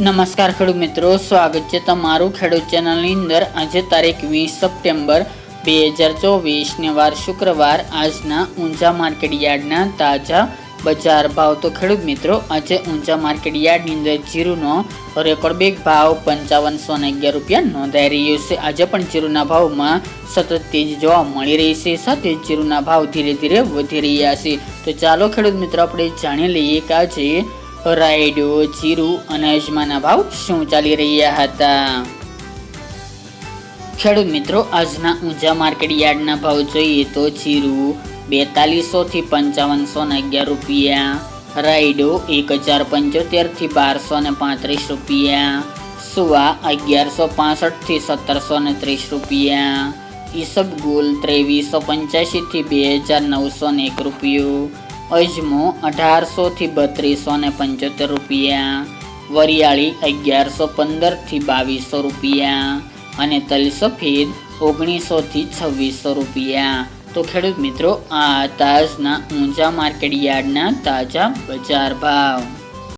નમસ્કાર ખેડૂત મિત્રો, સ્વાગત છે તમારું ખેડૂત ચેનલની અંદર. આજે તારીખ વીસ સપ્ટેમ્બર બે હજાર ચોવીસને વાર શુક્રવાર, આજના ઊંઝા માર્કેટ યાર્ડના તાજા બજાર ભાવ. તો ખેડૂત મિત્રો, આજે ઊંઝા માર્કેટ યાર્ડની અંદર જીરુનો રેકોર્ડ બેગ ભાવ પંચાવનસો ને અગિયાર રૂપિયા નોંધાઈ રહ્યો છે. આજે પણ જીરુના ભાવમાં સતત તેજ જોવા મળી રહી છે. સાથે જીરુના ભાવ ધીરે ધીરે વધી રહ્યા છે. તો ચાલો ખેડૂત મિત્રો, આપણે જાણી લઈએ કે આજે રાયડો, જીરું અને અજમાના ભાવ શું ચાલી રહ્યા હતા? ખેડૂત મિત્રો, આજના ઊંઝા માર્કેટ યાર્ડના ભાવ જોઈએ તો જીરું બેતાલીસો થી પંચાવનસો ને અગિયાર રૂપિયા, રાયડો એક હજાર પંચોતેરથી બારસો ને પાંત્રીસ રૂપિયા, સુવા અગિયારસો પાસઠથી સત્તરસો ને ત્રીસ રૂપિયા ઈસબગુલ ત્રેવીસો પંચ્યાસી થી બે હજાર નવસો ને એક રૂપિયો અજમો અઢારસોથી બત્રીસો ને પંચોતેર રૂપિયા, વરિયાળી અગિયારસો પંદરથી બાવીસો રૂપિયા અને તલ સફેદ ઓગણીસો છવ્વીસો રૂપિયા. તો ખેડૂત મિત્રો, આ તાજના ઊંઝા માર્કેટ યાર્ડના તાજા બજાર ભાવ.